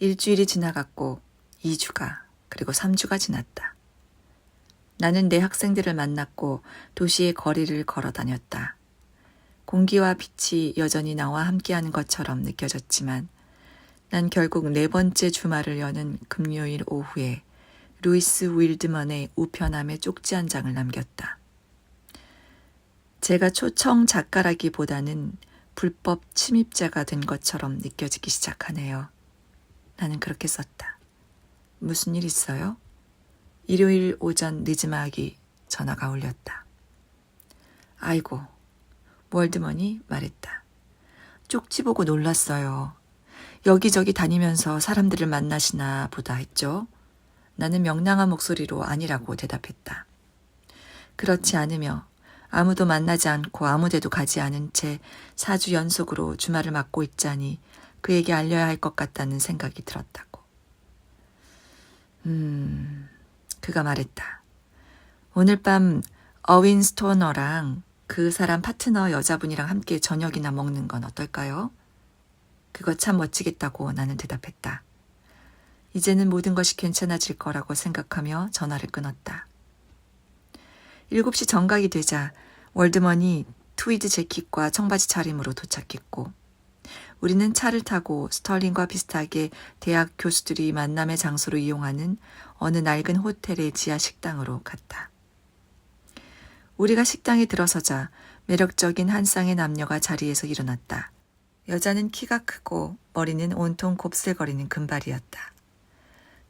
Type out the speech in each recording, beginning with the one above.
일주일이 지나갔고 2주가 그리고 3주가 지났다. 나는 내 학생들을 만났고 도시의 거리를 걸어 다녔다. 공기와 빛이 여전히 나와 함께하는 것처럼 느껴졌지만 난 결국 네 번째 주말을 여는 금요일 오후에 루이스 윌드먼의 우편함에 쪽지 한 장을 남겼다. 제가 초청 작가라기보다는 불법 침입자가 된 것처럼 느껴지기 시작하네요. 나는 그렇게 썼다. 무슨 일 있어요? 일요일 오전 늦음하기 전화가 울렸다. 아이고, 월드먼이 말했다. 쪽지 보고 놀랐어요. 여기저기 다니면서 사람들을 만나시나 보다 했죠. 나는 명랑한 목소리로 아니라고 대답했다. 그렇지 않으며 아무도 만나지 않고 아무데도 가지 않은 채 4주 연속으로 주말을 맞고 있자니 그에게 알려야 할 것 같다는 생각이 들었다고. 음, 그가 말했다. 오늘 밤 어윈 스토너랑 그 사람 파트너 여자분이랑 함께 저녁이나 먹는 건 어떨까요? 그거 참 멋지겠다고 나는 대답했다. 이제는 모든 것이 괜찮아질 거라고 생각하며 전화를 끊었다. 7시 정각이 되자 월드먼이 트위드 재킷과 청바지 차림으로 도착했고 우리는 차를 타고 스털링과 비슷하게 대학 교수들이 만남의 장소로 이용하는 어느 낡은 호텔의 지하 식당으로 갔다. 우리가 식당에 들어서자 매력적인 한 쌍의 남녀가 자리에서 일어났다. 여자는 키가 크고 머리는 온통 곱슬거리는 금발이었다.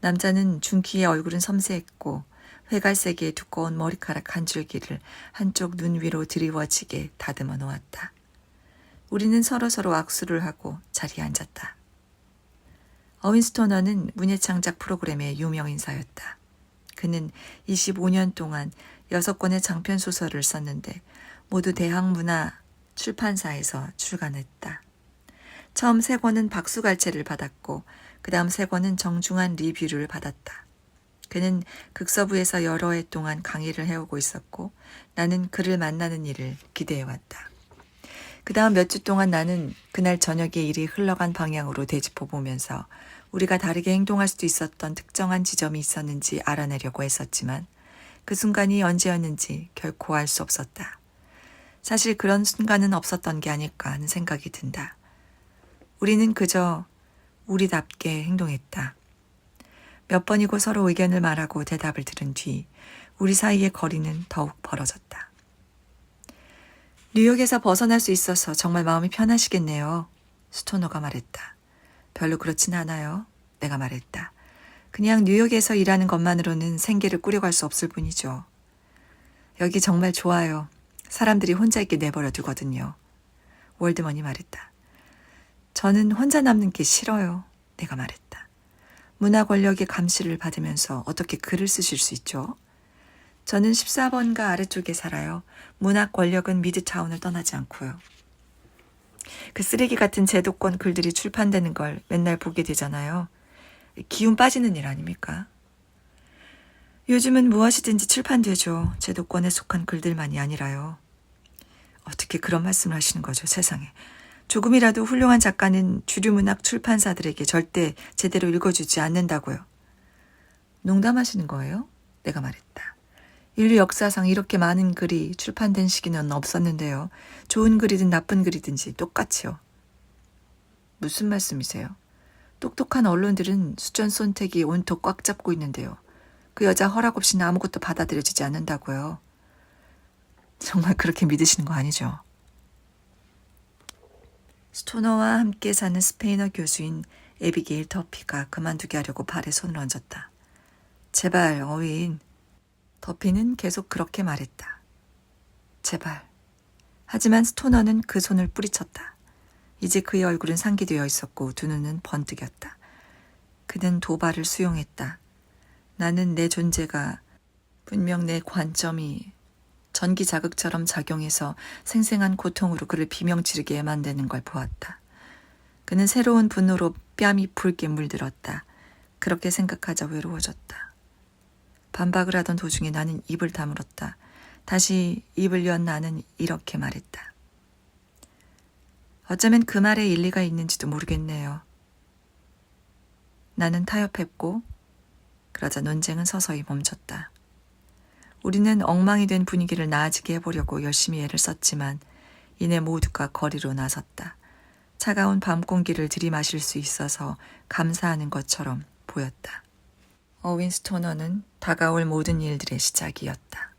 남자는 중키의 얼굴은 섬세했고 회갈색의 두꺼운 머리카락 한 줄기를 한쪽 눈 위로 드리워지게 다듬어 놓았다. 우리는 서로서로 악수를 하고 자리에 앉았다. 어윈스토너는 문예창작 프로그램의 유명 인사였다. 그는 25년 동안 6권의 장편 소설을 썼는데 모두 대학문화 출판사에서 출간했다. 처음 세 권은 박수갈채를 받았고 그 다음 세 권은 정중한 리뷰를 받았다. 그는 극서부에서 여러 해 동안 강의를 해오고 있었고 나는 그를 만나는 일을 기대해왔다. 그 다음 몇 주 동안 나는 그날 저녁에 일이 흘러간 방향으로 되짚어 보면서 우리가 다르게 행동할 수도 있었던 특정한 지점이 있었는지 알아내려고 했었지만 그 순간이 언제였는지 결코 알 수 없었다. 사실 그런 순간은 없었던 게 아닐까 하는 생각이 든다. 우리는 그저 우리답게 행동했다. 몇 번이고 서로 의견을 말하고 대답을 들은 뒤 우리 사이의 거리는 더욱 벌어졌다. 뉴욕에서 벗어날 수 있어서 정말 마음이 편하시겠네요. 스토너가 말했다. 별로 그렇진 않아요. 내가 말했다. 그냥 뉴욕에서 일하는 것만으로는 생계를 꾸려갈 수 없을 뿐이죠. 여기 정말 좋아요. 사람들이 혼자 있게 내버려 두거든요. 월드먼이 말했다. 저는 혼자 남는 게 싫어요. 내가 말했다. 문화 권력의 감시를 받으면서 어떻게 글을 쓰실 수 있죠? 저는 14번가 아래쪽에 살아요. 문학 권력은 미드타운을 떠나지 않고요. 그 쓰레기 같은 제도권 글들이 출판되는 걸 맨날 보게 되잖아요. 기운 빠지는 일 아닙니까? 요즘은 무엇이든지 출판되죠. 제도권에 속한 글들만이 아니라요. 어떻게 그런 말씀을 하시는 거죠, 세상에. 조금이라도 훌륭한 작가는 주류 문학 출판사들에게 절대 제대로 읽어주지 않는다고요. 농담하시는 거예요? 내가 말했다. 인류 역사상 이렇게 많은 글이 출판된 시기는 없었는데요. 좋은 글이든 나쁜 글이든지 똑같이요. 무슨 말씀이세요? 똑똑한 언론들은 수전 손택이 온통 꽉 잡고 있는데요. 그 여자 허락 없이는 아무것도 받아들여지지 않는다고요. 정말 그렇게 믿으시는 거 아니죠? 스토너와 함께 사는 스페인어 교수인 에비게일 더피가 그만두게 하려고 발에 손을 얹었다. 제발, 어윈. 더피는 계속 그렇게 말했다. 제발. 하지만 스토너는 그 손을 뿌리쳤다. 이제 그의 얼굴은 상기되어 있었고 두 눈은 번뜩였다. 그는 도발을 수용했다. 나는 내 존재가 분명 내 관점이 전기 자극처럼 작용해서 생생한 고통으로 그를 비명지르게 만드는 걸 보았다. 그는 새로운 분노로 뺨이 붉게 물들었다. 그렇게 생각하자 외로워졌다. 반박을 하던 도중에 나는 입을 다물었다. 다시 입을 연 나는 이렇게 말했다. 어쩌면 그 말에 일리가 있는지도 모르겠네요. 나는 타협했고 그러자 논쟁은 서서히 멈췄다. 우리는 엉망이 된 분위기를 나아지게 해보려고 열심히 애를 썼지만 이내 모두가 거리로 나섰다. 차가운 밤 공기를 들이마실 수 있어서 감사하는 것처럼 보였다. 어윈 스토너는 다가올 모든 일들의 시작이었다.